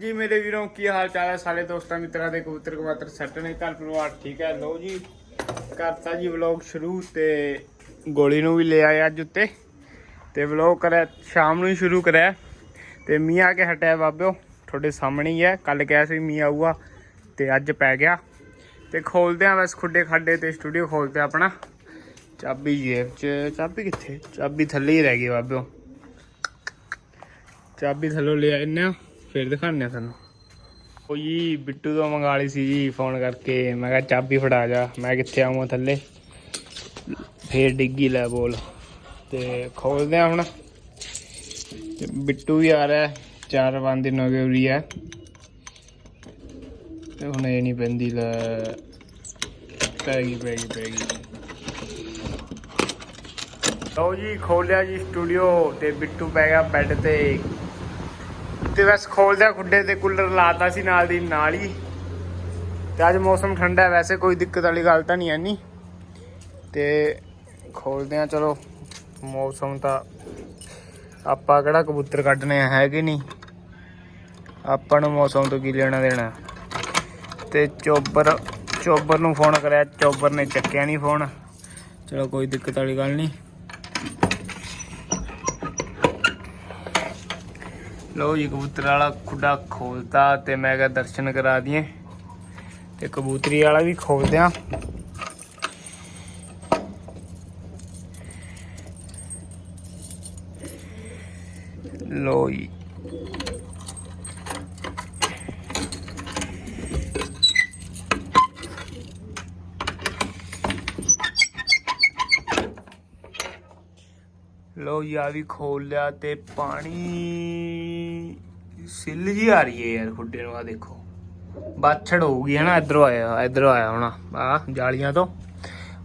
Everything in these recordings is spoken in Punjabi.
ਜੀ ਮੇਰੇ ਵੀਰੋ ਕੀ ਹਾਲ ਚਾਲ ਹੈ ਸਾਰੇ ਦੋਸਤਾਂ ਮਿੱਤਰਾਂ ਦੇ ਕਬੂਤਰ ਕਬੂਤਰ ਸੱਟ ਨੇ ਘਰ ਪਰਿਵਾਰ ਠੀਕ ਹੈ ਲੋ ਜੀ। ਕਰਤਾ ਜੀ ਵਲੌਗ ਸ਼ੁਰੂ ਤੇ ਗੋਲੀ ਨੂੰ ਵੀ ਲੈ ਆਏ ਅੱਜ ਉੱਤੇ ਤੇ ਵਲੌਗ ਕਰਿਆ ਸ਼ਾਮ ਨੂੰ ਹੀ ਸ਼ੁਰੂ ਕਰਿਆ ਤੇ ਮੀਂਹ ਆ ਕੇ ਹਟਿਆ ਬਾਬਿਓ, ਤੁਹਾਡੇ ਸਾਹਮਣੇ ਹੀ ਹੈ। ਕੱਲ ਕਿਹਾ ਸੀ ਮੀਂਹ ਆਊਗਾ ਤੇ ਅੱਜ ਪੈ ਗਿਆ ਤੇ ਖੋਲਦੇ ਆ ਬਸ ਖੁੱਡੇ ਖਾਡੇ ਤੇ ਸਟੂਡੀਓ ਖੋਲਦੇ ਆ ਆਪਣਾ। ਚਾਬੀ ਜੇਬ ਚ ਚਾਬੀ ਕਿੱਥੇ? ਚਾਬੀ ਥੱਲੇ ਹੀ ਰਹਿ ਗਈ ਬਾਬਿਓ। ਚਾਬੀ ਥੱਲੋਂ ਲੈ ਆਏ ਆ ਫਿਰ ਦਿਖਾਉਂਦੇ ਆ ਤੁਹਾਨੂੰ। ਉਹ ਜੀ ਬਿੱਟੂ ਤੋਂ ਮੰਗਾ ਲਈ ਸੀ ਜੀ ਫੋਨ ਕਰਕੇ। ਮੈਂ ਕਿਹਾ ਚਾਬੀ ਫੜਾ ਜਾ, ਮੈਂ ਕਿੱਥੇ ਆਵਾਂ ਥੱਲੇ। ਫੇਰ ਡਿੱਗੀ ਲੈ ਬੋਲ। ਤੇ ਖੋਲਦੇ ਆ ਹੁਣ। ਬਿੱਟੂ ਵੀ ਆ ਰਿਹਾ ਚਾਰ ਪੰਜ ਦਿਨ ਹੋ ਗਏ ਉਰੀ ਹੈ। ਤੇ ਹੁਣ ਇਹ ਨਹੀਂ ਪੈਂਦੀ ਲੈ, ਪੈ ਗਈ ਪੈ ਗਈ ਪੈ ਗਈ। ਲਓ ਜੀ, ਖੋਲਿਆ ਜੀ ਸਟੂਡੀਓ ਤੇ ਬਿੱਟੂ ਪੈ ਗਿਆ ਬੈੱਡ ਤੇ। ਤੇ ਬਸ ਖੋਲਦਿਆ ਖੁੱਡੇ ਤੇ ਕੂਲਰ ਲਾਤਾ ਸੀ ਨਾਲ ਦੀ, ਨਾਲ ਹੀ। ਤੇ ਅੱਜ ਮੌਸਮ ਠੰਡਾ ਹੈ, ਵੈਸੇ ਕੋਈ ਦਿੱਕਤ ਵਾਲੀ ਗੱਲ ਤਾਂ ਨਹੀਂ ਹੈ ਨੀ ਤੇ ਖੋਲਦੇ ਆ ਚਲੋ, ਮੌਸਮ ਤਾਂ ਆਪਾਂ ਕਿਹੜਾ ਕਬੂਤਰ ਕੱਢਨੇ ਆ, ਹੈ ਕਿ ਨਹੀਂ? ਆਪਾਂ ਨੂੰ ਮੌਸਮ ਤੋਂ ਕੀ ਲੈਣਾ ਦੇਣਾ। ਤੇ ਚੋਬਰ ਚੋਬਰ ਨੂੰ ਫੋਨ ਕਰਿਆ, ਚੋਬਰ ਨੇ ਚੱਕਿਆ ਨਹੀਂ ਫੋਨ। ਚਲੋ, ਕੋਈ ਦਿੱਕਤ ਵਾਲੀ ਗੱਲ ਨਹੀਂ। ਲੋ ਜੀ, ਕਬੂਤਰ ਵਾਲਾ ਖੁੱਡਾ ਖੋਲਤਾ ਤੇ ਮੈਂ ਕਿਹਾ ਦਰਸ਼ਨ ਕਰਾ ਦਈਏ। ਤੇ ਕਬੂਤਰੀ ਵਾਲਾ ਵੀ ਖੋਲਦੇ ਆ। ਲੋ ਜੀ। ਲੋ ਜੀ, ਆ ਵੀ ਖੋਲ ਲਿਆ ਤੇ ਪਾਣੀ ਸਿੱਲ ਜੀ ਆ ਰਹੀ ਹੈ ਯਾਰ ਖੁੱਡੇ ਨੂੰ ਆ ਦੇਖੋ। ਬਾਛੜ ਹੋਊਗੀ ਹੈ ਨਾ ਇਧਰੋਂ ਆਇਆ ਇਧਰੋਂ ਆਇਆ ਹੋਣਾ ਆ ਜਾਲੀਆਂ ਤੋਂ।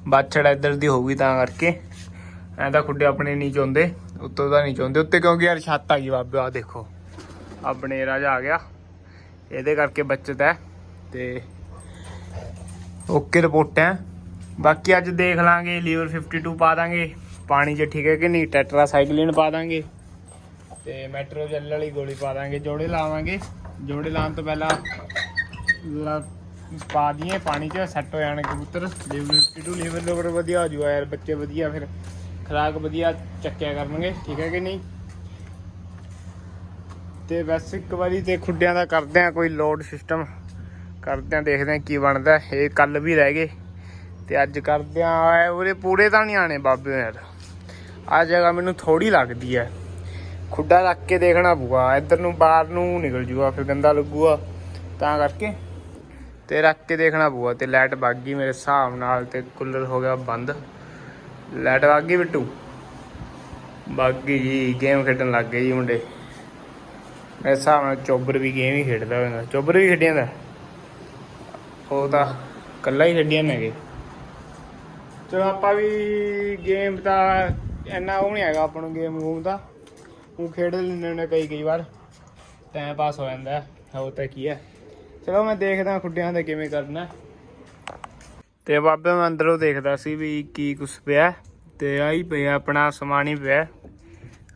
ਬਾਛੜ ਇੱਧਰ ਦੀ ਹੋਊਗੀ ਤਾਂ ਕਰਕੇ। ਐਂ ਤਾਂ ਖੁੱਡੇ ਆਪਣੇ ਨਹੀਂ ਚਾਹੁੰਦੇ ਉੱਤੋਂ ਤਾਂ ਨਹੀਂ ਚਾਹੁੰਦੇ ਉੱਤੇ ਕਿਉਂਕਿ ਯਾਰ ਛੱਤ ਆ ਗਈ ਬਾਬੇ ਆ ਦੇਖੋ। ਆਪਣੇ ਰਾਜਾ ਆ ਗਿਆ। ਇਹਦੇ ਕਰਕੇ ਬਚਤ ਹੈ। ਤੇ ਓਕੇ ਰਿਪੋਰਟ ਹੈ। ਬਾਕੀ ਅੱਜ ਦੇਖ ਲਾਂਗੇ, ਲੀਵਰ 52 ਪਾ ਦਾਂਗੇ। ਪਾਣੀ 'ਚ ਠੀਕ ਹੈ ਕਿ ਨਹੀਂ? ਟੈਟਰਾ ਸਾਈਕਲਿਨ ਪਾ ਦਾਂਗੇ। ਤੇ ਮੈਟਰੋ ਜੈਲ ਵਾਲੀ ਗੋਲੀ ਪਾ ਦਾਂਗੇ। ਜੋੜੇ ਲਾਵਾਂਗੇ। ਜੋੜੇ ਲਾਉਣ ਤੋਂ ਪਹਿਲਾਂ ਲਾ- ਪਾ ਦਈਏ, ਪਾਣੀ 'ਚ ਸੈੱਟ ਹੋ ਜਾਣ ਕਬੂਤਰ। ਲੀਵਰ 52 ਲੀਵਰ ਲੋਵਰ ਵਧੀਆ ਹੋ ਜੂਗਾ ਯਾਰ, ਬੱਚੇ ਵਧੀਆ, ਫਿਰ ਖਰਾਕ ਵਧੀਆ ਚੱਕਿਆ ਕਰਨਗੇ, ਠੀਕ ਹੈ ਕਿ ਨਹੀਂ? ਤੇ ਬਸ ਇੱਕ ਵਾਰੀ ਤੇ ਖੁੱਡਿਆਂ ਦਾ ਕਰਦੇ ਆ ਕੋਈ ਲੋਡ ਸਿਸਟਮ ਕਰਦੇ ਆ ਦੇਖਦੇ ਆ ਕੀ ਬਣਦਾ। ਇਹ ਕੱਲ ਵੀ ਰਹਿ ਗਏ। ਤੇ ਅੱਜ ਕਰਦੇ ਆ ਉਹਦੇ ਪੂਰੇ ਤਾਂ ਨਹੀਂ ਆਣੇ ਬਾਬੇ ਯਾਰ ਆ ਜਗ੍ਹਾ ਮੈਨੂੰ ਥੋੜੀ ਲੱਗਦੀ ਹੈ। ਖੁੱਡਾ ਰੱਖ ਕੇ ਦੇਖਣਾ ਪਊਗਾ। ਇੱਧਰ ਨੂੰ ਬਾਹਰ ਨੂੰ ਨਿਕਲ ਜੂਗਾ, ਫਿਰ ਗੰਦਾ ਲੱਗੂਗਾ। ਤਾਂ ਕਰਕੇ ਤੇ ਰੱਖ ਕੇ ਦੇਖਣਾ ਪਊਗਾ ਤੇ ਲਾਈਟ ਵਗ ਗਈ ਮੇਰੇ ਹਿਸਾਬ ਨਾਲ ਤੇ ਕੂਲਰ ਹੋ ਗਿਆ ਬੰਦ। ਲਾਈਟ ਵਗ ਗਈ ਬਿੱਟੂ? ਵਗ ਗਈ ਜੀ ਗੇਮ ਖੇਡਣ ਲੱਗ ਗਏ ਜੀ ਮੁੰਡੇ। ਮੇਰੇ ਹਿਸਾਬ ਨਾਲ ਚੋਬਰ ਵੀ ਗੇਮ ਹੀ ਖੇਡਦਾ ਹੋਵੇਗਾ ਚੋਬਰ ਵੀ ਖੇਡਿਆ ਦਾ? ਉਹ ਤਾਂ ਕੱਲਾ ਹੀ ਖੇਡੀਆਂ ਨੇਗੇ ਚਲੋ ਆਪਾਂ ਵੀ ਗੇਮ ਤਾਂ ਇੰਨਾ ਉਹ ਨਹੀਂ ਹੈਗਾ, ਆਪਾਂ ਨੂੰ ਗੇਮ ਗੂਮ ਦਾ ਉਹ ਖੇਡ ਲੈਂਦੇ ਨੇ ਕਈ ਕਈ ਵਾਰ। ਟਾਈਮ ਪਾਸ ਹੋ ਜਾਂਦਾ ਹੈ, ਹੋਰ ਤਾਂ ਕੀ ਹੈ। ਚਲੋ ਮੈਂ ਦੇਖਦਾ ਖੁੱਡਿਆਂ ਦਾ ਕਿਵੇਂ ਕਰਨਾ ਹੈ। ਤੇ ਬਾਬੇ ਮੈਂ ਅੰਦਰੋਂ ਦੇਖਦਾ ਸੀ ਵੀ ਕੀ ਕੁਛ ਪਿਆ ਤੇ ਆਈ ਪਿਆ ਆਪਣਾ ਸਮਾਨ ਹੀ ਪਿਆ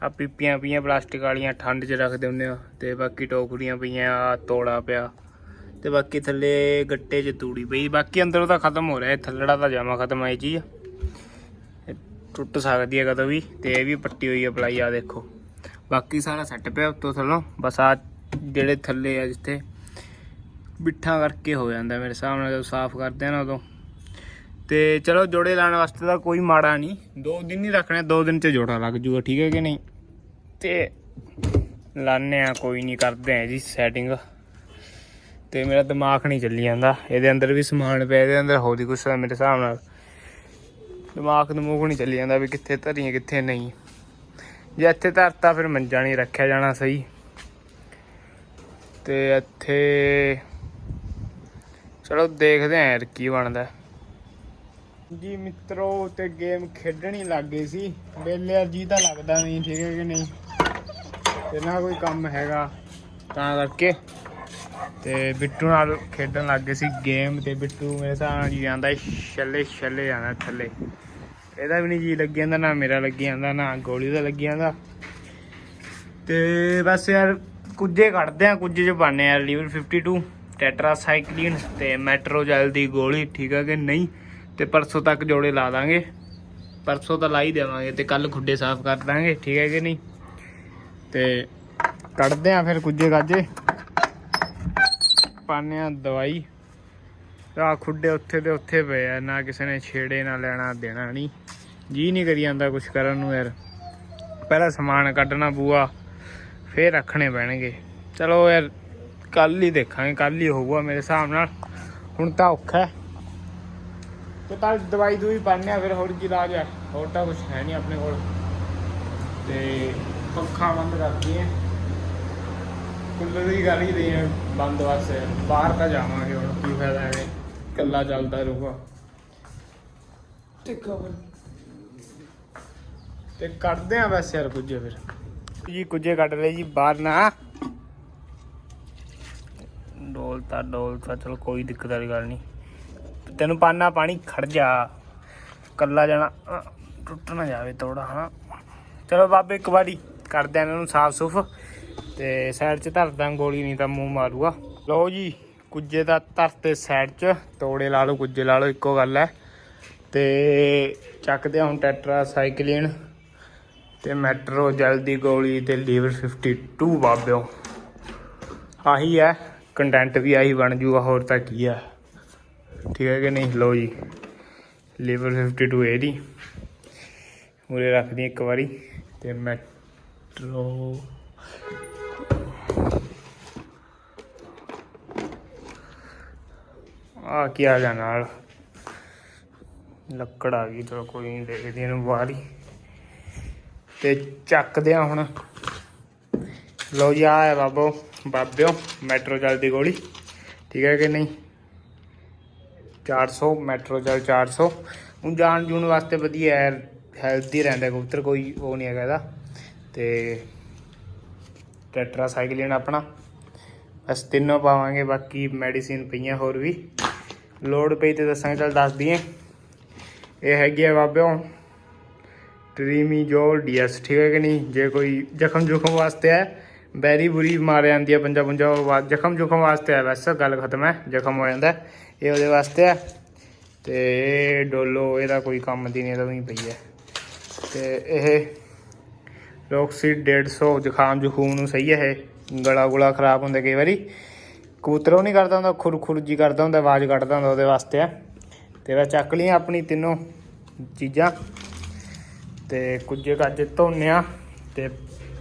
ਆ ਪੀਪੀਆਂ ਪਈਆਂ ਪਲਾਸਟਿਕ ਵਾਲੀਆਂ ਠੰਡ 'ਚ ਰੱਖਦੇ ਹੁੰਦੇ ਆ ਤੇ ਬਾਕੀ ਟੋਕਰੀਆਂ ਪਈਆਂ ਆ ਤੋੜਾ ਪਿਆ। ਤੇ ਬਾਕੀ ਥੱਲੇ ਗੱਟੇ 'ਚ ਤੂੜੀ ਪਈ। ਬਾਕੀ ਅੰਦਰੋਂ ਤਾਂ ਖਤਮ ਹੋ ਰਿਹਾ ਥੱਲੜਾ ਤਾਂ ਜਾਮਾ ਖਤਮ ਆਈ ਚੀਜ਼। ਟੁੱਟ ਸਕਦੀ ਹੈ ਕਦੋਂ ਵੀ ਤੇ ਇਹ ਵੀ ਪੱਟੀ ਹੋਈ ਹੈ ਪਲਾਈ ਆ ਦੇਖੋ। ਬਾਕੀ ਸਾਰਾ ਸੈੱਟ ਪਿਆ ਉੱਤੋਂ ਥੱਲੋਂ। ਬਸ ਆ ਜਿਹੜੇ ਥੱਲੇ ਆ ਜਿੱਥੇ ਬਿੱਠਾ ਕਰਕੇ ਹੋ ਜਾਂਦਾ ਮੇਰੇ ਹਿਸਾਬ ਨਾਲ, ਜਦੋਂ ਸਾਫ਼ ਕਰਦੇ ਆ ਨਾ ਉਦੋਂ। ਤੇ ਚਲੋ ਜੋੜੇ ਲਾਉਣ ਵਾਸਤੇ ਤਾਂ ਕੋਈ ਮਾੜਾ ਨਹੀਂ। ਦੋ ਦਿਨ ਹੀ ਰੱਖਣੇ, ਦੋ ਦਿਨ ਚ ਜੋੜਾ ਲੱਗ ਜੂਗਾ, ਠੀਕ ਹੈ ਕਿ ਨਹੀਂ? ਤੇ ਲਾਣੇ ਆ, ਕੋਈ ਨਹੀਂ ਕਰਦੇ ਆ ਜੀ ਸੈਟਿੰਗ ਤੇ ਮੇਰਾ ਦਿਮਾਗ ਨਹੀਂ ਚੱਲੀ ਜਾਂਦਾ। ਇਹਦੇ ਅੰਦਰ ਵੀ ਸਮਾਨ ਪਿਆ, ਇਹਦੇ ਅੰਦਰ ਹੋਰ ਹੀ ਕੁਛ ਮੇਰੇ ਹਿਸਾਬ ਨਾਲ। ਦਿਮਾਗ ਨੂੰ ਮੂੰਹ ਨਹੀਂ ਚੱਲੀ ਜਾਂਦਾ ਵੀ ਕਿੱਥੇ ਧਰੀਏ, ਕਿੱਥੇ ਨਹੀਂ। ਜੇ ਇੱਥੇ ਧਰਤਾ ਫਿਰ ਮੰਜਾ ਨਹੀਂ ਰੱਖਿਆ ਜਾਣਾ ਸਹੀ। ਤੇ ਇੱਥੇ ਚਲੋ ਦੇਖਦੇ ਆਂ ਯਾਰ ਕੀ ਬਣਦਾ। ਜੀ ਮਿੱਤਰੋ ਤੇ ਗੇਮ ਖੇਡਣੀ ਲੱਗ ਗਈ ਸੀ। ਵੇਲੇ ਜੀ ਤਾਂ ਲੱਗਦਾ ਨਹੀਂ, ਠੀਕ ਹੈ ਕਿ ਨਹੀਂ? ਤੇ ਨਾ ਕੋਈ ਕੰਮ ਹੈਗਾ। ਤਾਂ ਕਰਕੇ ਤੇ ਬਿੱਟੂ ਨਾਲ ਖੇਡਣ ਲੱਗ ਗਏ ਸੀ ਗੇਮ ਤੇ। ਬਿੱਟੂ ਮੇਰੇ ਹਿਸਾਬ ਨਾਲ ਜੀ ਜਾਂਦਾ ਛੱਲੇ ਛੱਲੇ ਜਾਂਦਾ ਥੱਲੇ। ਇਹਦਾ ਵੀ ਨਹੀਂ ਜੀ ਲੱਗੀ ਜਾਂਦਾ, ਨਾ ਮੇਰਾ ਲੱਗੀ ਜਾਂਦਾ, ਨਾ ਗੋਲੀ ਦਾ ਲੱਗੀ ਜਾਂਦਾ। ਤੇ ਬਸ ਯਾਰ ਕੁੱਜੇ ਕੱਢਦੇ ਆ, ਕੁੱਜੇ ਚ ਪਾਣੇ ਆ ਲੀਵਰ 52 ਟੈਟਰਾਸਾਈਕਲਿਨ ਤੇ ਮੈਟਰੋਜੈਲ ਦੀ ਗੋਲੀ, ਠੀਕ ਆ ਕਿ ਨਹੀਂ? ਤੇ ਪਰਸੋਂ ਤੱਕ ਜੋੜੇ ਲਾ ਦਾਂਗੇ। ਪਰਸੋਂ ਤਾਂ ਲਾ ਹੀ ਦੇਵਾਂਗੇ ਤੇ ਕੱਲ ਖੁੱਡੇ ਸਾਫ਼ ਕਰ ਦਾਂਗੇ, ਠੀਕ ਹੈ ਕਿ ਨਹੀਂ? ਤੇ ਕੱਢਦੇ ਆ ਫਿਰ ਕੁੱਜੇ ਗਾਜੇ ਪਾਣੇ ਆ ਦਵਾਈ। ਆ ਖੁੱਡੇ ਉੱਥੇ ਦੇ ਉੱਥੇ ਪਏ ਆ, ਨਾ ਕਿਸੇ ਨੇ ਛੇੜੇ, ਨਾ ਲੈਣਾ, ਦੇਣਾ ਨਹੀਂ। ਜੀ ਨਹੀਂ ਕਰੀ ਜਾਂਦਾ ਕੁਝ ਕਰਨ ਨੂੰ ਯਾਰ। ਪਹਿਲਾਂ ਸਮਾਨ ਕੱਢਣਾ ਬੂਆ ਫੇਰ ਰੱਖਣੇ ਪੈਣਗੇ। ਚਲੋ ਯਾਰ ਕੱਲ ਹੀ ਦੇਖਾਂਗੇ ਕੱਲ ਹੀ ਹੋਊਗਾ ਮੇਰੇ ਹਿਸਾਬ ਨਾਲ। ਹੁਣ ਤਾਂ ਔਖਾ ਹੈ। ਤੇ ਕੱਲ ਦਵਾਈ ਦੂਈ ਪਾਣੇ ਆ ਫਿਰ ਹੋਰ ਕੀ ਇਲਾਜ ਹੈ? ਹੋਰ ਤਾਂ ਕੁਝ ਹੈ ਨਹੀਂ ਆਪਣੇ ਕੋਲ। ਤੇ ਪੱਖਾ ਬੰਦ ਕਰਦੀ ਹੈ। ਕੂਲਰ ਦੀ ਗੱਲ ਹੀ ਨਹੀਂ ਹੈ, ਬੰਦ ਵਾਸਤੇ ਬਾਹਰ ਤਾਂ ਜਾਵਾਂਗੇ, ਹੁਣ ਕੀ ਫਾਇਦਾ ਐਵੇਂ ਕੱਲਾ ਚੱਲਦਾ ਰਹੂਗਾ। ਤੇ ਕੱਢਦੇ ਆ ਵੈਸੇ ਯਾਰ ਕੁਝੇ ਫਿਰ। ਜੀ ਕੁਝੇ ਕੱਢ ਲਏ ਜੀ ਬਾਹਰ ਨਾ। ਡੋਲਤਾ ਡੋਲਤਾ ਚਲ ਕੋਈ ਦਿੱਕਤ ਵਾਲੀ ਗੱਲ ਨਹੀਂ ਤੈਨੂੰ ਪਾਣਾ ਪਾਣੀ ਖੜ ਜਾ। ਕੱਲਾ ਜਾਣਾ ਟੁੱਟ ਨਾ ਜਾਵੇ ਤੋੜਾ ਹਨਾ। ਚਲੋ ਬਾਬੇ ਇੱਕ ਵਾਰੀ ਕਰਦੇ ਆ ਇਹਨਾਂ ਨੂੰ ਸਾਫ਼ ਸੁਫ ਤੇ ਸਾਈਡ 'ਚ ਧਰਦਾ ਗੋਲੀ ਨਹੀਂ ਤਾਂ ਮੂੰਹ ਮਾਰੂਗਾ। ਲਓ ਜੀ। ਕੁੱਜੇ ਦਾ ਧਰਤੇ ਸਾਈਡ 'ਚ, ਤੋੜੇ ਲਾ ਲਓ, ਕੁੱਜੇ ਲਾ ਲਓ, ਇੱਕੋ ਗੱਲ ਹੈ। ਤੇ ਚੱਕਦੇ ਹੁਣ ਟੈਟਰਾ ਸਾਈਕਲਿਨ ਤੇ ਮੈਟਰੋ ਜਲਦੀ ਗੋਲੀ ਤੇ ਲੀਵਰ 52 ਬਾਬਿਓ ਆਹੀ ਹੈ ਕੰਟੈਂਟ ਵੀ ਆਹੀ ਬਣ ਜੂਗਾ, ਹੋਰ ਤਾਂ ਕੀ ਹੈ। ਠੀਕ ਹੈ ਕਿ ਨਹੀਂ? ਲਓ ਜੀ, ਲੀਵਰ 52 ਇਹਦੀ। ਉਰੇ ਰੱਖਦੀ ਇੱਕ ਵਾਰੀ, ਤੇ ਮੈਟਰੋ ਆ ਕੀ ਆ ਗਿਆ ਨਾਲ? ਲੱਕੜ ਆ ਗਈ, ਚਲੋ ਕੋਈ ਨਹੀਂ ਦੇਖਦੇ ਇਹਨੂੰ ਬਾਹਰ ਹੀ। ਤੇ ਚੱਕਦੇ ਆ ਹੁਣ। ਲਓ ਜੀ, ਆ ਹੈ ਬਾਬੋ, ਬਾਬਿਓ, ਮੈਟਰੋ ਜਲ ਦੀ ਗੋਲੀ। ਠੀਕ ਹੈ ਕਿ ਨਹੀਂ? 400 ਮੈਟਰੋ ਜਲ 400 ਹੁਣ ਜਾਣ ਜੂਣ ਵਾਸਤੇ ਵਧੀਆ ਹੈ ਹੈਲਥੀ ਰਹਿੰਦਾ ਕਬੂਤਰ, ਕੋਈ ਉਹ ਨਹੀਂ ਹੈਗਾ ਇਹਦਾ। ਤੇ ਟੈਟਰਾਸਾਈਕਲਿਨ ਆਪਣਾ। ਬਸ ਤਿੰਨੋਂ ਪਾਵਾਂਗੇ, ਬਾਕੀ ਮੈਡੀਸਿਨ ਪਈਆਂ ਹੋਰ ਵੀ। ਲੋੜ ਪਈ ਤੇ ਦੱਸਾਂਗੇ, ਚਲ ਦੱਸ ਦਈਏ। ਇਹ ਹੈਗੀ ਆ ਬਾਬਿਓ ਟ੍ਰੀਮੀਜੋਲ ਡੀਐਸ ਠੀਕ ਹੈ ਕਿ ਨਹੀਂ? ਜੇ ਕੋਈ ਜ਼ਖਮ ਜੁਖਮ ਵਾਸਤੇ ਹੈ ਬੈਰੀ ਬੁਰੀ ਮਾਰ ਜਾਂਦੀ ਹੈ ਪੰਜਾ ਪੰਜਾ, ਉਹ ਜ਼ਖਮ ਜੁਖਮ ਵਾਸਤੇ ਹੈ ਬਸ ਗੱਲ ਖਤਮ ਹੈ, ਜ਼ਖਮ ਹੋ ਜਾਂਦਾ ਇਹ ਉਹਦੇ ਵਾਸਤੇ ਹੈ। ਤੇ ਇਹ ਡੋਲੋ, ਇਹਦਾ ਕੋਈ ਕੰਮ ਦੀ ਨਹੀਂ ਇਹਦਾ ਵੀ ਪਈ ਹੈ। ਤੇ ਇਹ ਰੋਕਸੀਡ 150 ਜ਼ੁਕਾਮ ਜ਼ੁਖੂਮ ਨੂੰ ਸਹੀ ਹੈ, ਇਹ ਗਲਾ ਗੁਲਾ ਖਰਾਬ ਹੁੰਦਾ ਕਈ ਵਾਰੀ। ਕਬੂਤਰ ਉਹ ਨਹੀਂ ਕਰਦਾ ਹੁੰਦਾ, ਖੁਰ ਖੁਰ ਜੀ ਕਰਦਾ ਹੁੰਦਾ, ਆਵਾਜ਼ ਕੱਢਦਾ ਹੁੰਦਾ ਉਹਦੇ ਵਾਸਤੇ ਆ। ਤੇਰਾ ਚੱਕ ਲਈਆਂ ਆਪਣੀ ਤਿੰਨੋਂ ਚੀਜ਼ਾਂ ਤੇ ਕੁਝੇ ਕੱਜ ਧੋਨਿਆ ਆ ਤੇ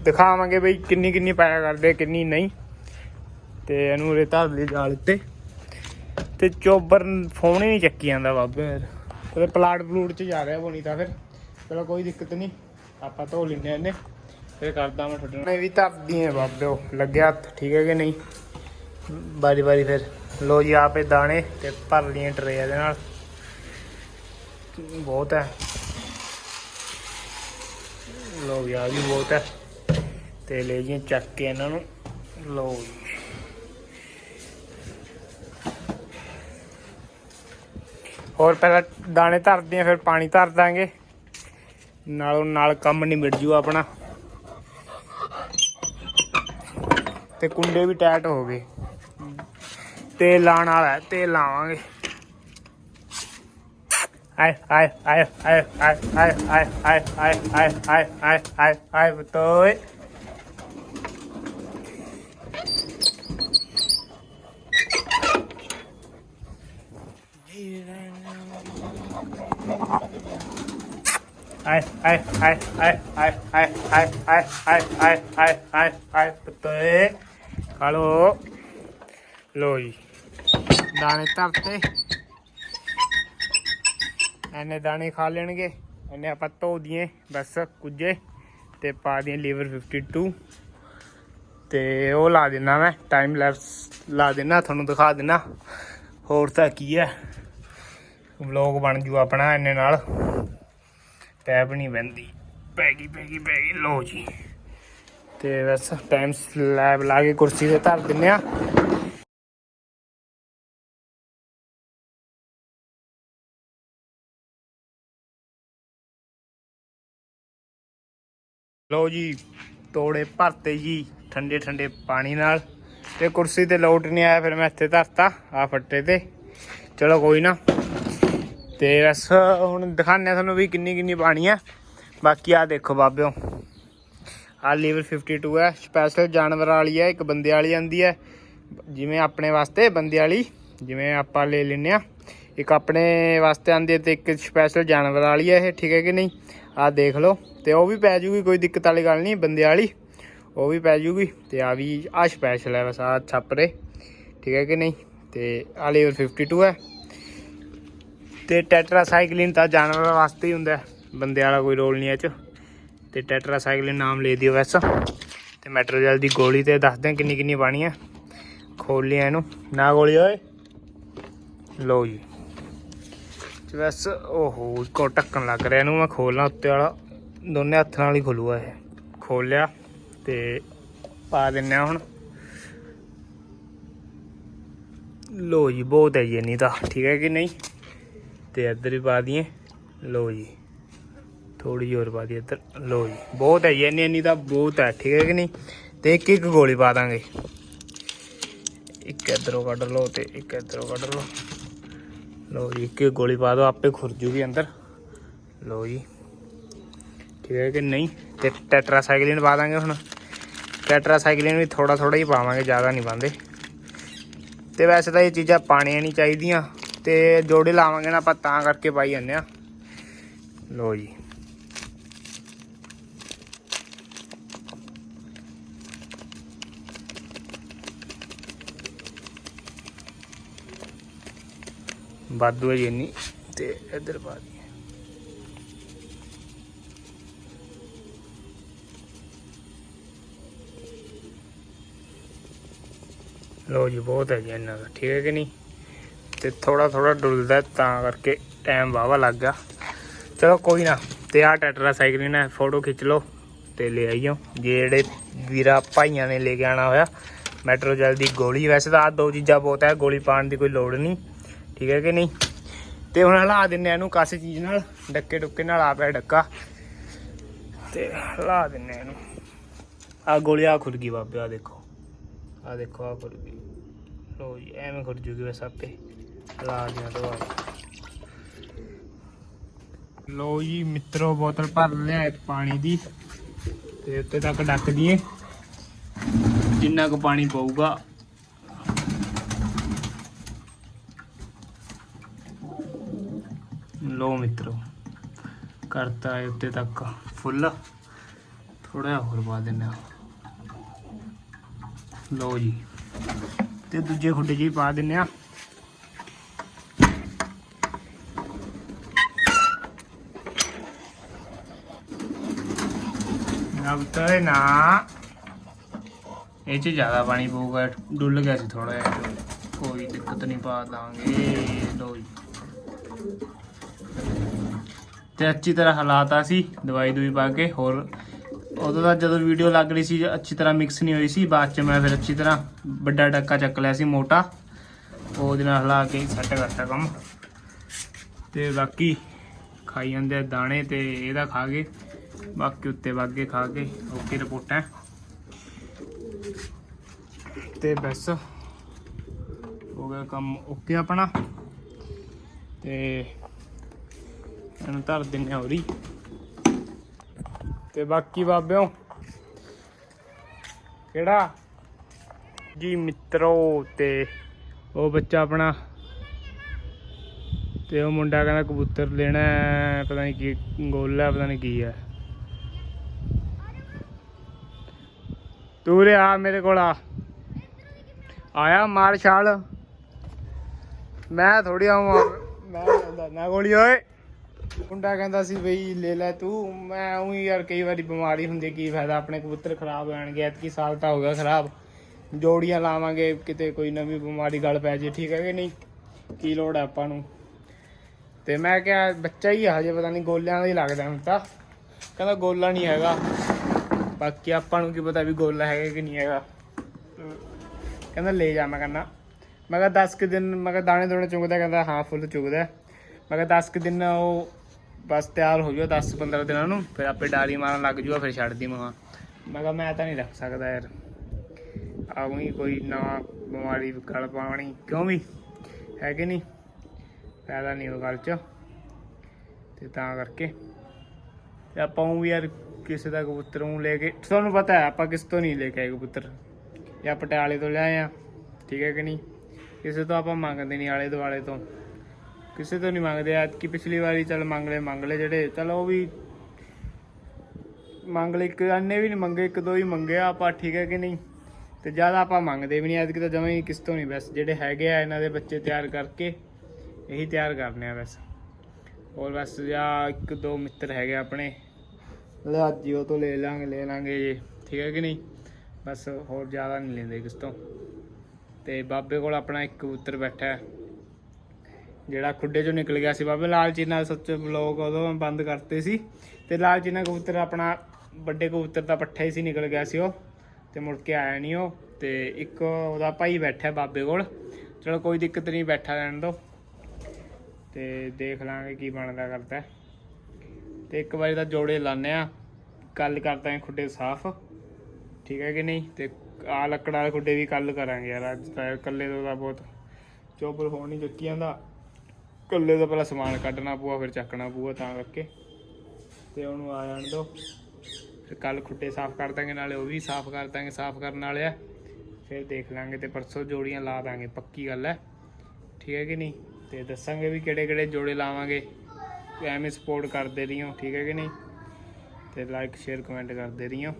ਦਿਖਾਵਾਂਗੇ ਬਈ ਕਿੰਨੀ ਕਿੰਨੀ ਪਾਇਆ ਕਰਦੇ ਕਿੰਨੀ ਨਹੀਂ। ਤੇ ਇਹਨੂੰ ਉਰੇ ਧਰ ਲਈ ਜਾਲ ਉੱਤੇ। ਤੇ ਚੋਬਰ ਫੋਨ ਹੀ ਨਹੀਂ ਚੱਕੀ ਜਾਂਦਾ ਬਾਬੇ ਯਾਰ। ਪਲਾਟ ਪਲੂਟ ਚ ਜਾ ਰਿਹਾ ਬੋਣੀ ਤਾਂ ਫਿਰ। ਚਲੋ ਕੋਈ ਦਿੱਕਤ ਨਹੀਂ, ਆਪਾਂ ਧੋ ਲੈਂਦੇ ਆ ਇਹਨੇ। ਫਿਰ ਕਰਦਾ ਮੈਂ ਤੁਹਾਡੇ ਨਾਲ। ਇਹ ਵੀ ਧਰਦੀ ਹੈ ਉਹ, ਲੱਗਿਆ ਹੱਥ, ਠੀਕ ਹੈ ਕਿ ਨਹੀਂ? ਬਾਰੀ ਬਾਰੀ ਫਿਰ। ਲੋ ਜੀ, ਆਪੇ ਦਾਣੇ ਤੇ ਭਰ ਲਈਏ ਟਰੇ ਇਹਦੇ ਨਾਲ। ਬਹੁਤ ਹੈ। ਲੋ ਜੀ ਆ ਵੀ ਬਹੁਤ ਹੈ। ਤੇ ਲੈ ਜੀ, ਚੱਕ ਕੇ ਇਹਨਾਂ ਨੂੰ। ਲੋ ਜੀ। ਹੋਰ ਪਹਿਲਾਂ ਦਾਣੇ ਧਰਦੇ ਆ ਫਿਰ ਪਾਣੀ ਧਰ ਦਾਂਗੇ। ਨਾਲੋਂ ਨਾਲ ਕੰਮ ਨਹੀਂ ਨਿਬੜ ਜੂ ਆਪਣਾ। ਤੇ ਕੁੰਡੇ ਵੀ ਟਾਈਟ ਹੋ ਗਏ। ਤੇਲ ਲਾਣ ਵਾਲਾ ਹੈ, ਤੇਲ ਲਾਵਾਂਗੇ ਆਏ ਆਏ ਆਏ ਆਏ ਆਏ ਆਏ ਆਏ ਆਏ ਆਏ ਆਏ ਆਏ ਆਏ ਆਏ ਆਏ ਬਤੋਏ ਆਏ ਆਏ ਆਏ ਆਏ ਆਏ ਆਏ ਆਏ ਆਏ ਆਏ ਆਏ ਆਏ ਆਏ ਆਏ ਬਤੋਏ ਕਾਲੋ ਲੋ ਜੀ ਦਾਣੇ ਧਰਤੇ। ਐਨੇ ਦਾਣੇ ਖਾ ਲੈਣਗੇ। ਐਨੇ ਆਪਾਂ ਧੋ ਦਈਏ, ਬਸ ਕੁਝੇ ਤੇ ਪਾ ਦਈਏ ਲੀਵਰ 52 ਤੇ ਉਹ ਲਾ ਦੇਣਾ ਮੈਂ ਟਾਈਮ ਲੈਪਸ ਲਾ ਦੇਣਾ ਤੁਹਾਨੂੰ ਦਿਖਾ ਦੇਣਾ ਹੋਰ ਤਾਂ ਕੀ ਹੈ। ਵਲੌਗ ਬਣ ਜੂ ਆਪਣਾ ਐਨੇ ਨਾਲ। ਟੈਬ ਨਹੀਂ ਬੰਦੀ ਪੈ ਗਈ ਪੈ ਗਈ ਪੈ ਗਈ ਲੋ ਜੀ। ਤੇ ਬਸ ਟਾਈਮ ਸਲੈਬ ਲਾ ਕੇ ਕੁਰਸੀ ਤੇ ਧਰ ਦਿੰਨੇ ਆ। ਲਓ ਜੀ, ਤੋੜੇ ਭਰਤੇ ਜੀ, ਠੰਡੇ ਠੰਡੇ ਪਾਣੀ ਨਾਲ। ਤੇ ਕੁਰਸੀ ਤੇ ਲੋਟ ਨਹੀਂ ਆਇਆ, ਫਿਰ ਮੈਂ ਇੱਥੇ ਧਰਤਾ ਆ ਫੱਟੇ ਤੇ। ਚਲੋ ਕੋਈ ਨਾ। ਤੇ ਬਸ ਹੁਣ ਦਿਖਾਣੇ ਤੁਹਾਨੂੰ ਵੀ ਕਿੰਨੀ ਕਿੰਨੀ ਪਾਣੀ ਆ। ਬਾਕੀ ਆ ਦੇਖੋ ਬਾਬਿਓ। ਆ ਲੀਵਰ 52 ਹੈ ਸਪੈਸ਼ਲ ਜਾਨਵਰ ਵਾਲੀ ਹੈ ਇੱਕ ਬੰਦੇ ਵਾਲੀ ਆਂਦੀ ਹੈ ਜਿਵੇਂ ਆਪਣੇ ਵਾਸਤੇ, ਬੰਦੇ ਵਾਲੀ। ਜਿਵੇਂ ਆਪਾਂ ਲੈ ਲੈਨੇ ਆ। ਇੱਕ ਆਪਣੇ ਵਾਸਤੇ ਆਂਦੀ ਹੈ ਤੇ ਇੱਕ ਸਪੈਸ਼ਲ ਜਾਨਵਰ ਵਾਲੀ ਹੈ ਇਹ, ਠੀਕ ਹੈ ਕਿ ਨਹੀਂ? ਆ ਦੇਖ ਲਓ, ਤੇ ਉਹ ਵੀ ਪੈ ਜੂਗੀ, ਕੋਈ ਦਿੱਕਤ ਵਾਲੀ ਗੱਲ ਨਹੀਂ, ਬੰਦੇ ਵਾਲੀ। ਉਹ ਵੀ ਪੈ ਜੂਗੀ, ਤੇ ਆ ਵੀ ਆ ਸਪੈਸ਼ਲ ਹੈ ਬਸ ਆ ਛਾਪਰੇ ਠੀਕ ਹੈ ਕਿ ਨਹੀਂ? ਤੇ ਆ ਲੀਵਰ 52 ਹੈ। ਤੇ ਟੈਟਰਾਸਾਈਕਲਿਨ ਤਾਂ ਜਾਨਵਰਾਂ ਵਾਸਤੇ ਹੀ ਹੁੰਦਾ ਬੰਦੇ ਵਾਲਾ ਕੋਈ ਰੋਲ ਨਹੀਂ ਇਹ ਚ। ਤੇ ਟੈਟਰਾਸਾਈਕਲਿਨ ਨਾਮ ਲੈ ਦਿਓ ਵੈਸਾ ਤੇ ਮੈਟਰੋਜੈਲ ਦੀ ਗੋਲੀ ਤੇ ਦੱਸਦੇ ਹਾਂ ਕਿੰਨੀ ਕਿੰਨੀ ਪਾਣੀ ਹੈ। ਖੋਲ ਲਿਆ ਇਹਨੂੰ। ਨਾ ਗੋਲੀ ਓਏ। ਲਓ ਜੀ। ਤੇ ਬਸ ਓਹੋ, ਇੱਕੋ ਢੱਕਣ ਲੱਗ ਰਿਹਾ ਇਹਨੂੰ ਮੈਂ ਖੋਲਣਾ ਉੱਤੇ ਵਾਲਾ। ਦੋਨੇ ਹੱਥ ਨਾਲ ਹੀ ਖੋਲੂਆ ਇਹ। ਖੋਲ ਲਿਆ ਤੇ ਪਾ ਦਿੰਨੇ ਆ ਹੁਣ। ਲੋ ਜੀ, ਬਹੁਤ ਹੈ ਜੀ ਨਹੀਂ ਤਾਂ। ਠੀਕ ਹੈ ਕਿ ਨਹੀਂ? ਤੇ ਇੱਧਰ ਵੀ ਪਾ ਦਈਏ। ਲੋ ਜੀ ਥੋੜੀ ਜਿਹੀ ਹੋਰ ਪਾ ਦਈਏ ਇੱਧਰ। ਲੋ ਜੀ, ਬਹੁਤ ਹੈ ਜੀ ਇੰਨੀ ਇੰਨੀ ਤਾਂ ਬਹੁਤ ਹੈ। ਠੀਕ ਹੈ ਕਿ ਨਹੀਂ? ਤੇ ਇੱਕ ਇੱਕ ਗੋਲੀ ਪਾ ਦਾਂਗੇ। ਇੱਕ ਇੱਧਰੋਂ ਕੱਢ ਲਓ ਤੇ ਇੱਕ ਇੱਧਰੋਂ ਕੱਢ ਲਓ। ਲੋ ਜੀ, ਇੱਕ ਗੋਲੀ ਪਾ ਦਿਓ, ਆਪੇ ਖੁਰ ਜੂਗੀ ਅੰਦਰ। ਲੋ ਜੀ। ਠੀਕ ਹੈ ਕਿ ਨਹੀਂ? ਤੇ ਟੈਟਰਾਸਾਈਕਲਿਨ ਪਾ ਦਾਂਗੇ ਹੁਣ। ਟੈਟਰਾ ਟੈਟਰਾਸਾਈਕਲਿਨ ਵੀ ਥੋੜਾ ਥੋੜਾ ਹੀ ਪਾਵਾਂਗੇ, ਜ਼ਿਆਦਾ ਨਹੀਂ ਪਾਉਂਦੇ। ਤੇ ਵੈਸੇ ਤਾਂ ਇਹ ਚੀਜ਼ਾਂ ਪਾਣੀਆਂ ਨਹੀਂ ਚਾਹੀਦੀਆਂ। ਤੇ ਜੋੜੇ ਲਾਵਾਂਗੇ ਨਾ, ਆਪਾਂ ਤਾਂ ਕਰਕੇ ਪਾਈ ਜਾਂਦੇ ਆ ਲੋ ਜੀ। ਵਾਧੂ ਹੈ ਜੀ ਇੰਨੀ, ਤੇ ਇੱਧਰ ਪਾ ਦਈਏ। ਲੋ ਜੀ, ਬਹੁਤ ਹੈ ਜੀ ਇਹਨਾਂ ਦਾ, ਠੀਕ ਹੈ ਕਿ ਨਹੀਂ? ਤੇ ਥੋੜਾ ਥੋੜਾ ਡੁੱਲਦਾ ਤਾਂ ਕਰਕੇ ਟਾਈਮ ਵਾਵਾ ਲੱਗ ਗਿਆ। ਚਲੋ ਕੋਈ ਨਾ, ਤੇ ਆ ਟੈਟਰਾਸਾਈਕਲਿਨ ਹੈ ਫੋਟੋ ਖਿੱਚ ਲਓ ਤੇ ਲੈ ਆਈਓ। ਜਿਹੜੇ ਵੀਰਾ ਭਾਈਆਂ ਨੇ ਲੈ ਕੇ ਆਣਾ ਹੋਇਆ ਮੈਟਰੋਜੈਲ ਦੀ ਗੋਲੀ, ਵੈਸੇ ਤਾਂ ਆ ਦੋ ਚੀਜ਼ਾਂ ਬਹੁਤ ਹੈ, ਗੋਲੀ ਪਾਉਣ ਦੀ ਕੋਈ ਲੋੜ ਨਹੀਂ। ਠੀਕ ਹੈ ਕਿ ਨਹੀਂ? ਤੇ ਹੁਣ ਹਿਲਾ ਦਿੰਨੇ ਇਹਨੂੰ ਕਾਸੇ ਚੀਜ਼ ਨਾਲ, ਡੱਕੇ ਡੁੱਕੇ ਨਾਲ ਆ ਪਿਆ ਡੱਕਾ। ਤੇ ਹਿਲਾ ਦਿੰਨੇ ਇਹਨੂੰ। ਆ ਗੋਲੀ ਖੁੱਲ ਗਈ ਬਾਬੇ ਆ ਦੇਖੋ। ਆ ਦੇਖੋ ਆ ਖੁੱਲ ਗਈ। ਲੋ ਜੀ, ਐਵੇਂ ਖੁੱਲ ਜੂਗੀ ਵੈਸੇ ਆਪੇ। ਲਾ ਦਿਆਂ ਤੋਂ ਲੋ ਜੀ, ਮਿੱਤਰੋ, ਬੋਤਲ ਭਰ ਲਿਆ ਪਾਣੀ ਦੀ। ਤੇ ਉੱਤੇ ਤੱਕ ਡੱਕ ਦਈਏ। ਜਿੰਨਾ ਕੁ ਪਾਣੀ ਪਊਗਾ ਲੋ ਮਿੱਤਰੋ, ਕਰਤਾ ਹੈ ਉੱਤੇ ਤੱਕ ਫੁੱਲ। ਥੋੜਾ ਜਿਹਾ ਹੋਰ ਪਾ ਦਿੰਦੇ ਆ ਲੋ ਜੀ, ਤੇ ਦੂਜੇ ਖੁੱਡੇ ਜੀ ਪਾ ਦਿੰਨੇ ਆ ਨਾ ਤਰੇ ਨਾ। ਇਹ ਚ ਜ਼ਿਆਦਾ ਪਾਣੀ ਪਊਗਾ, ਡੁੱਲ ਗਿਆ ਸੀ ਥੋੜਾ ਜਿਹਾ। ਕੋਈ ਦਿੱਕਤ ਨਹੀਂ ਪਾ ਦਾਂਗੇ। ਲੋ ਜੀ। ਤੇ ਅੱਛੀ ਤਰ੍ਹਾਂ ਹਲਾਤਾ ਸੀ, ਦਵਾਈ ਦੂਈ ਪਾ ਕੇ, ਹੋਰ ਉਦੋਂ ਦਾ ਜਦੋਂ ਵੀਡੀਓ ਲੱਗ ਰਹੀ ਸੀ, ਅੱਛੀ ਤਰ੍ਹਾਂ ਮਿਕਸ ਨਹੀਂ ਹੋਈ ਸੀ, ਬਾਅਦ ਚ ਮੈਂ ਫਿਰ ਅੱਛੀ ਤਰ੍ਹਾਂ ਵੱਡਾ ਡੱਕਾ ਚੱਕ ਲਿਆ ਸੀ, ਮੋਟਾ। ਉਹਦੇ ਨਾਲ ਹਿਲਾ ਕੇ ਸੈੱਟ ਕਰਤਾ ਕੰਮ। ਤੇ ਬਾਕੀ ਖਾਈ ਜਾਂਦੇ ਦਾਣੇ ਤੇ ਇਹਦਾ ਖਾ ਕੇ, ਬਾਕੀ ਉੱਤੇ ਵਾਗੇ ਖਾ ਕੇ, ਓਕੇ ਰਿਪੋਰਟਾਂ ਤੇ ਬਸ, ਹੋ ਗਿਆ ਕੰਮ ਓਕੇ ਆਪਣਾ। ਤੇ ਇਹਨੂੰ ਧਰ ਦਿੰਨੇ ਆ ਉਰੀ ਤੇ ਬਾਕੀ ਬਾਬਿਓ, ਕਿਹੜਾ? ਜੀ ਮਿੱਤਰੋ ਤੇ ਉਹ ਬੱਚਾ ਆਪਣਾ, ਤੇ ਉਹ ਮੁੰਡਾ ਕਹਿੰਦਾ ਕਬੂਤਰ ਲੈਣਾ ਪਤਾ ਨਹੀਂ ਕੀ, ਗੋਲ ਹੈ, ਪਤਾ ਨਹੀਂ ਕੀ ਹੈ। ਤੂੰ ਰੇ ਆ ਮੇਰੇ ਕੋਲ ਆ। ਆਇਆ ਮਾਰ ਛਾਲ। ਮੈਂ ਥੋੜੀ ਆਵਾਂ ਮੈਂ ਨਾ ਗੋਲੀ, ਓਏ। ਮੁੰਡਾ ਕਹਿੰਦਾ ਸੀ ਬਈ ਲੈ ਲੈ ਤੂੰ, ਮੈਂ ਉਹੀ ਯਾਰ ਕਈ ਵਾਰੀ ਬਿਮਾਰੀ ਹੁੰਦੀ ਕੀ ਫਾਇਦਾ, ਆਪਣੇ ਕਬੂਤਰ ਖਰਾਬ ਹੋ ਜਾਣਗੇ, ਐਤਕੀ ਸਾਲ ਤਾਂ ਹੋ ਗਿਆ ਖਰਾਬ। ਜੋੜੀਆਂ ਲਾਵਾਂਗੇ, ਕਿਤੇ ਕੋਈ ਨਵੀਂ ਬਿਮਾਰੀ ਗਲ ਪੈ ਜੇ, ਠੀਕ ਹੈ ਕਿ ਨਹੀਂ? ਕੀ ਲੋੜ ਹੈ ਆਪਾਂ ਨੂੰ? ਤੇ ਮੈਂ ਕਿਹਾ, ਬੱਚਾ ਹੀ ਆ ਹਜੇ, ਪਤਾ ਨਹੀਂ ਗੋਲਿਆਂ ਦਾ ਹੀ ਲੱਗਦਾ ਹੁਣ ਤਾਂ। ਕਹਿੰਦਾ ਗੋਲਾ ਨਹੀਂ ਹੈਗਾ। ਬਾਕੀ ਆਪਾਂ ਨੂੰ ਕੀ ਪਤਾ ਵੀ ਗੋਲਾ ਹੈਗਾ ਕਿ ਨਹੀਂ ਹੈਗਾ। ਕਹਿੰਦਾ ਲੈ ਜਾ, ਮੈਂ ਕਹਿੰਦਾ। ਮੈਂ ਕਿਹਾ 10 ਕਿ ਦਿਨ, ਮੈਂ ਕਿਹਾ ਦਾਣੇ ਦੋਣੇ ਚੁਗਦਾ, ਕਹਿੰਦਾ ਹਾਂ, ਫੁੱਲ ਚੁਗਦਾ। ਮੈਂ ਕਿਹਾ 10 ਕਿ ਦਿਨ ਉਹ ਬਸ ਤਿਆਰ ਹੋ ਜਾਓ 10 15 ਦਿਨਾਂ ਨੂੰ, ਫਿਰ ਆਪੇ ਡਾਲੀ ਮਾਰਨ ਲੱਗ ਜੂਗਾ, ਫਿਰ ਛੱਡ ਦੀ ਮਗਾ ਮੈਂ ਕਿਹਾ ਮੈਂ ਤਾਂ ਨਹੀਂ ਰੱਖ ਸਕਦਾ ਯਾਰ। ਆਵੀਂ ਕੋਈ ਨਵਾਂ ਬਿਮਾਰੀ, ਗਲ ਪਾਣੀ ਕਿਉਂ ਵੀ? ਹੈ ਕਿ ਨਹੀਂ? ਫਾਇਦਾ ਨਹੀਂ ਉਹ ਗੱਲ ਚ। ਤੇ ਤਾਂ ਕਰਕੇ। ਤੇ ਆਪਾਂ ਉਹ ਵੀ ਯਾਰ ਕਿਸੇ ਦਾ ਕਬੂਤਰ ਨੂੰ ਲੈ ਕੇ, ਤੁਹਾਨੂੰ ਪਤਾ ਹੈ, ਆਪਾਂ ਕਿਸ ਤੋਂ ਨਹੀਂ ਲੈ ਕੇ ਆਏ ਕਬੂਤਰ? ਜਾਂ ਪਟਿਆਲੇ ਤੋਂ ਲਿਆਏ ਆ, ਠੀਕ ਹੈ ਕਿ ਨਹੀਂ? ਕਿਸੇ ਤੋਂ ਆਪਾਂ ਮੰਗਦੇ ਨਹੀਂ ਆਲੇ ਦੁਆਲੇ ਤੋਂ। ਕਿਸੇ ਤੋਂ ਨਹੀਂ ਮੰਗਦੇ ਐਤ ਕਿ ਪਿਛਲੀ ਵਾਰੀ ਚੱਲ ਮੰਗ ਲਏ ਮੰਗ ਲਏ ਜਿਹੜੇ, ਚੱਲ ਉਹ ਵੀ ਮੰਗ ਲਏ ਇੱਕ ਅੰਨੇ ਵੀ ਨਹੀਂ ਮੰਗੇ, ਇੱਕ ਦੋ ਹੀ ਮੰਗੇ ਆਪਾਂ, ਠੀਕ ਹੈ ਕਿ ਨਹੀਂ? ਤੇ ਜ਼ਿਆਦਾ ਆਪਾਂ ਮੰਗਦੇ ਵੀ ਨਹੀਂ, ਐਤਕੀ ਤਾਂ ਜਮਾਂ ਹੀ ਕਿਸ ਤੋਂ ਨਹੀਂ, ਬਸ ਜਿਹੜੇ ਹੈਗੇ ਆ ਇਹਨਾਂ ਦੇ ਬੱਚੇ ਤਿਆਰ ਕਰਕੇ ਇਹੀ ਤਿਆਰ ਕਰਨੇ ਆ ਬਸ। ਹੋਰ ਬਸ ਜਾਂ ਇੱਕ ਦੋ ਮਿੱਤਰ ਹੈਗੇ ਆਪਣੇ ਲਿਆਜੀ ਉਹ ਤੋਂ ਲੈ ਲਾਂਗੇ ਲੈ ਲਾਂਗੇ ਜੀ, ਠੀਕ ਹੈ ਕਿ ਨਹੀਂ? ਬਸ ਹੋਰ ਜ਼ਿਆਦਾ ਨਹੀਂ ਲੈਂਦੇ ਕਿਸ ਤੋਂ। ਤੇ ਬਾਬੇ ਕੋਲ ਆਪਣਾ ਇੱਕ ਕਬੂਤਰ ਬੈਠਾ ਹੈ। ਜਿਹੜਾ ਖੁੱਡੇ ਚੋਂ ਨਿਕਲ ਗਿਆ ਸੀ ਬਾਬੇ, ਲਾਲ ਚੀਨਾ ਸੱਚ ਬਲੌਗ ਉਦੋਂ ਬੰਦ ਕਰਤੇ ਸੀ। ਤੇ ਲਾਲ ਚੀਨਾ ਕਬੂਤਰ ਆਪਣਾ ਵੱਡੇ ਕਬੂਤਰ ਦਾ ਪੱਠਾ ਹੀ ਸੀ, ਨਿਕਲ ਗਿਆ ਸੀ ਉਹ। ਤੇ ਮੁੜ ਕੇ ਆਇਆ ਨਹੀਂ ਉਹ। ਤੇ ਇੱਕ ਉਹਦਾ ਭਾਈ ਬੈਠਾ ਬਾਬੇ ਕੋਲ। ਚਲੋ ਕੋਈ ਦਿੱਕਤ ਨਹੀਂ, ਬੈਠਾ ਰਹਿਣ ਦੋ। ਤੇ ਦੇਖ ਲਾਂਗੇ ਕੀ ਬਣਦਾ ਕਰਦਾ। ਹੈ। ਤੇ ਇੱਕ ਵਾਰੀ ਤਾਂ ਜੋੜੇ ਲਾਣੇ ਆ ਕੱਲ ਕਰਦਾ ਖੁੱਡੇ ਸਾਫ਼। ਠੀਕ ਹੈ ਕਿ ਨਹੀਂ? ਤੇ ਆ ਲੱਕੜ ਵਾਲੇ ਖੁੱਡੇ ਵੀ ਕੱਲ ਕਰਾਂਗੇ ਯਾਰ, ਅੱਜ ਤਾਂ ਇਕੱਲੇ ਤੋਂ ਤਾਂ ਬਹੁਤ। ਚੋਪਰ ਹੋਣ ਨਹੀਂ ਚੱਕੀ ਜਾਂਦਾ ਇਕੱਲੇ ਦਾ ਪਹਿਲਾਂ ਸਮਾਨ ਕੱਢਣਾ ਪਊਆ, ਫਿਰ ਚੱਕਣਾ ਪਊਆ ਤਾਂ ਕਰਕੇ। ਤੇ ਉਹਨੂੰ ਆ ਜਾਣ ਦੋ। ਫਿਰ ਕੱਲ ਖੁੱਟੇ ਸਾਫ਼ ਕਰ ਦਾਂਗੇ, ਨਾਲੇ ਉਹ ਵੀ ਸਾਫ਼ ਕਰ ਦਾਂਗੇ, ਸਾਫ਼ ਕਰਨ ਵਾਲੇ ਆ। ਫਿਰ ਦੇਖ ਲਾਂਗੇ ਤੇ ਪਰਸੋਂ ਜੋੜੀਆਂ ਲਾ ਦਾਂਗੇ, ਪੱਕੀ ਗੱਲ ਹੈ। ਠੀਕ ਹੈ ਕਿ ਨਹੀਂ? ਤੇ ਦੱਸਾਂਗੇ ਵੀ ਕਿਹੜੇ ਕਿਹੜੇ ਜੋੜੇ ਲਾਵਾਂਗੇ। ਐਵੇਂ ਸਪੋਰਟ ਕਰਦੇ ਰਹੀਓ, ਠੀਕ ਹੈ ਕਿ ਨਹੀਂ? ਤੇ ਲਾਈਕ ਸ਼ੇਅਰ ਕਮੈਂਟ ਕਰਦੇ ਰਹੀਓ।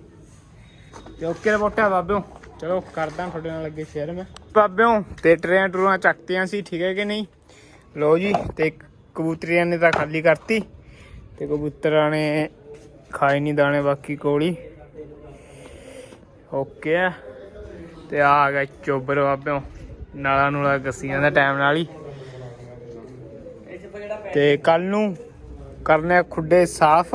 ਤੇ ਓਕੇ ਰਿਪੋਰਟਾਂ, ਬਾਬਿਓ। ਚਲੋ, ਕਰਦਾ ਤੁਹਾਡੇ ਨਾਲ ਅੱਗੇ ਸ਼ੇਅਰ ਮੈਂ। ਬਾਬਿਓ, ਤੇ ਟਰੇਆਂ ਟਰੂਆਂ ਚੱਕਤੀਆਂ ਸੀ, ਠੀਕ ਹੈ ਕਿ ਨਹੀਂ? ਲੋ ਜੀ, ਤੇ ਕਬੂਤਰੀਆਂ ਨੇ ਤਾਂ ਖਾਲੀ ਕਰਤੀ ਤੇ ਕਬੂਤਰਾਂ ਨੇ ਖਾਏ ਨਹੀਂ ਦਾਣੇ ਬਾਕੀ ਕੋਲੀ। ਓਕੇ ਆ। ਤੇ ਆ ਆ ਗਿਆ ਚੋਬਰ ਬਾਬਿਓ, ਨਾਲਾ ਨੂਲਾ ਗੱਸੀਆਂ ਦਾ ਟਾਈਮ ਨਾਲ ਹੀ। ਤੇ ਕੱਲ ਨੂੰ ਕਰਨੇ ਖੁੱਡੇ ਸਾਫ਼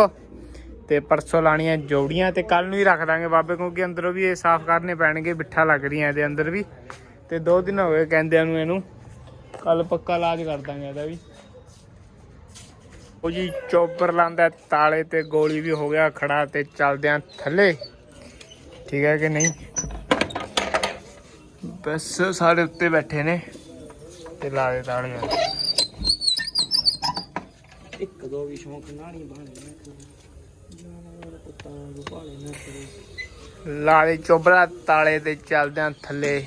ਤੇ ਪਰਸੋਂ ਲਾਣੀਆਂ ਜੋੜੀਆਂ ਤੇ ਕੱਲ ਨੂੰ ਹੀ ਰੱਖ ਦਾਂਗੇ ਬਾਬੇ, ਕਿਉਂਕਿ ਅੰਦਰੋਂ ਵੀ ਇਹ ਸਾਫ਼ ਕਰਨੇ ਪੈਣਗੇ ਬਿੱਠਾ ਲੱਗ ਰਹੀਆਂ ਇਹਦੇ ਅੰਦਰ ਵੀ। ਤੇ ਦੋ ਦਿਨ ਹੋ ਗਏ ਕਹਿੰਦਿਆਂ ਨੂੰ ਇਹਨੂੰ। ਕੱਲ ਪੱਕਾ ਇਲਾਜ ਕਰ ਦਾਂਗੇ ਇਹਦਾ ਵੀ। ਉਹ ਜੀ ਚੋਪਰ ਲਾਂਦਾ ਤਾਲੇ ਤੇ ਗੋਲੀ ਵੀ ਹੋ ਗਿਆ ਖੜਾ ਤੇ ਚੱਲਦਿਆਂ ਥੱਲੇ। ਠੀਕ ਹੈ ਕਿ ਨਹੀਂ? ਬਸ ਸਾਰੇ ਉੱਤੇ ਬੈਠੇ ਨੇ ਤੇ ਲਾ ਦੇ ਤਾਲੇ। ਇੱਕ ਦੋ ਵੀ ਸ਼ੌਂਕ ਨਾਲ ਹੀ ਬਣ ਲਾ ਦੇ ਚੋਬਰਾ ਤਾਲੇ ਤੇ ਚੱਲਦਿਆਂ ਥੱਲੇ।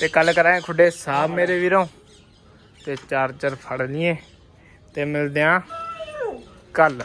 ਤੇ ਕੱਲ ਕਰਾਂਗੇ ਖੁੱਡੇ ਸਾਹਿਬ ਮੇਰੇ ਵੀਰੋਂ। ਤੇ ਚਾਰਜਰ ਫੜ ਲਈਏ ਤੇ ਮਿਲਦੇ ਆਂ ਕੱਲ